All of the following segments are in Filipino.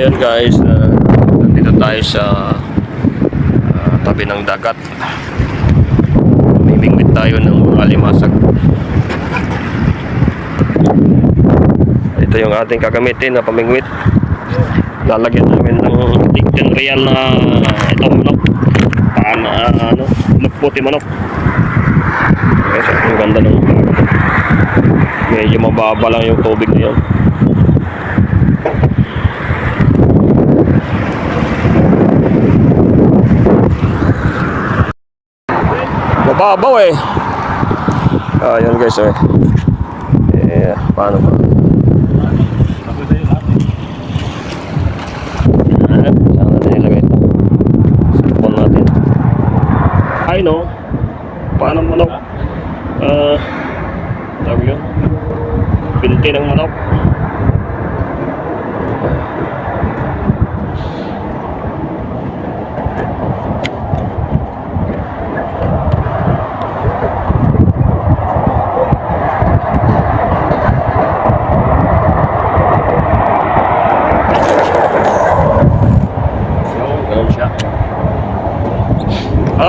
Ayan guys, uh, nandito tayo sa ah, tabi ng dagat. Mimingwit tayo ng mga limasag. Ito yung ating gagamitin na pamingwit. Lalagyan namin ng tigyan real na ito manok. Paano, ah, ano, magputi manok. Yes, ang ganda ng medyo mababa lang yung tubig na. Mababaw eh. Ah, yun guys eh. Eh, paano ba? Ay no. Paano manok? Ah, tawag yun? Binti ng manok.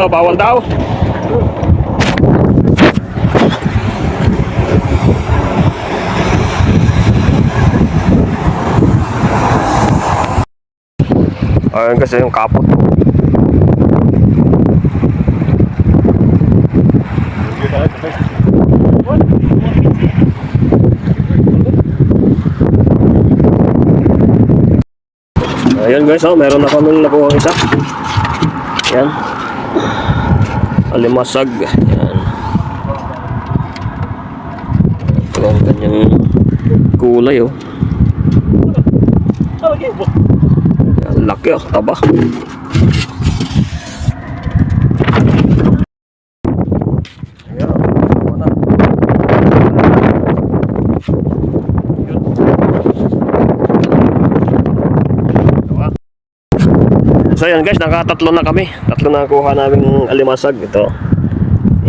Ah, bawal daw. Ayun kasi yung kapot. Ayun guys, oh, meron na kaming nakuha isa. Yan. Alimasag. Yan. Ito ang kanyang kulay, oh. Laki, oh. Taba. Ayan, nakuha na. Yun. Nakuha. So yan guys, nakatatlo na kami. Tatlo na kuha namin alimasag. Ito.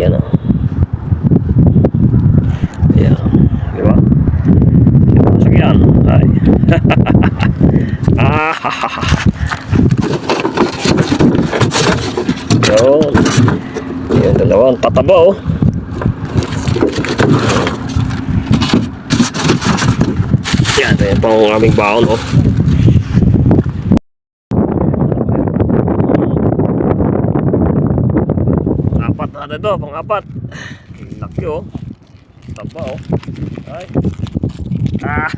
Yan o. Yan. Di ba? Ay. ah, ha, ha, ha. Yun. Yan, dalawang tataba oh. Yan, yan pang aming baon oh. Apat na ano to, pang apat. Laki oh. Taba oh. Ay. Ah.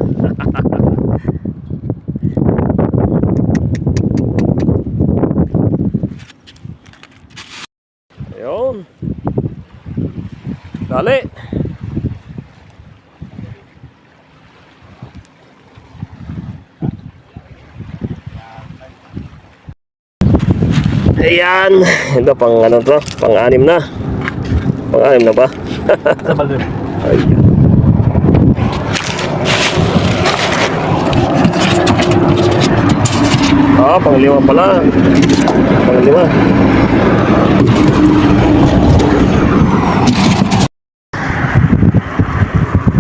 Ayun. Dali. Ayan. Ito pang ano to? Pang anim na. Pang anim na ba? Ayan. Ah, pang lima pala. Pang lima.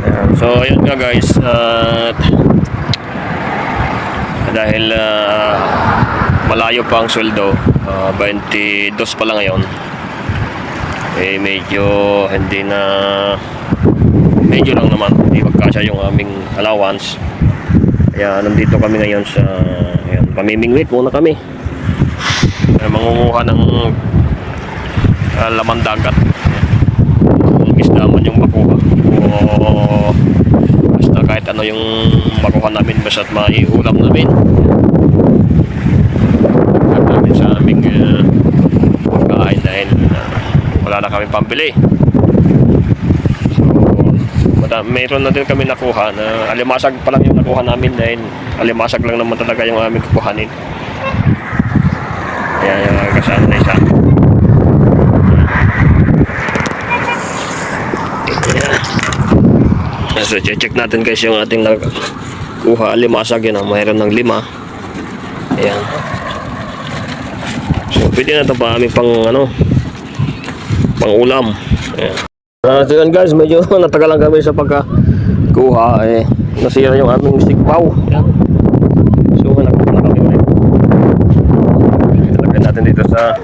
Ayan. So, ayun nga guys. At dahil ah, malayo pa ang sweldo, ah, 22 pa lang ngayon. Eh medyo hindi na medyo lang naman hindi magkasya yung aming allowance. Kaya nandito kami ngayon sa ayan, pamimingwit muna kami. Eh, mangunguha ng ah, laman dagat. Kung isda yung makuha. O basta kahit ano yung makuha namin basta't maiulam namin. At namin sa aming uh, pagkain dahil uh, wala na kami pambili. So, mayroon na din kami nakuha na alimasag pa lang yung nakuha namin dahil alimasag lang naman talaga yung aming kukuhanin. Kaya yung kasama na isa. Ayan. So, check natin guys yung ating nakuha alimasag yun. ah. Mayroon ng lima. Ayan. So, pwede na ito pa aming pang ano, pang ulam. Ayan. Uh, so yun guys, medyo natagalan kami sa pagka kuha eh. Nasira yung aming sigpaw. Ayan. So, nag natin dito sa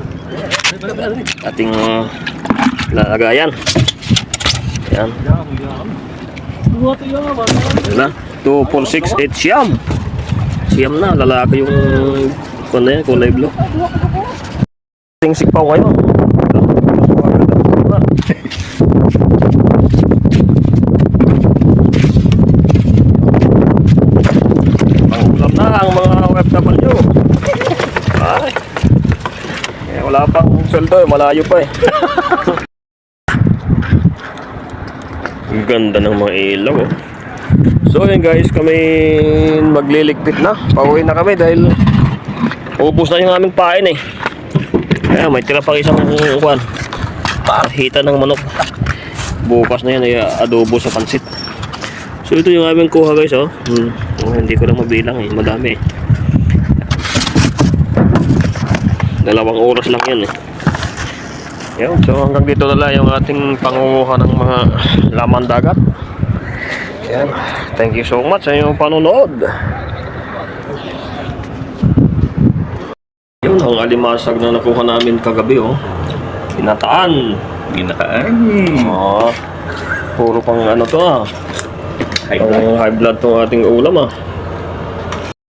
ating lalagayan. Yan. Yan na. 2468 siyam. Siyam na. Lalaki yung na yan, kulay blue. Singsik pa ako ngayon. Pangulam na ang mga OFW. Ay. Eh, wala pang sweldo, eh, malayo pa eh. Ang ganda ng mga ilaw oh. So yun guys, kami magliligpit na. Pauwi na kami dahil ubos na yung aming pain eh. Kaya may tira pang isang kuwan. Hita ng manok. Bukas na yan ay adobo sa pansit. So ito yung aming kuha guys oh. Hmm. Oh, hindi ko lang mabilang eh, madami eh. Dalawang oras lang yan eh. Yan, so hanggang dito na lang yung ating pangunguha ng mga laman dagat. Yan. Thank you so much sa inyong panonood. Yun ang alimasag na nakuha namin kagabi oh. Pinataan. Ginakaan. Oh. Puro pang ano to ah. High Pang high blood tong ating ulam ah.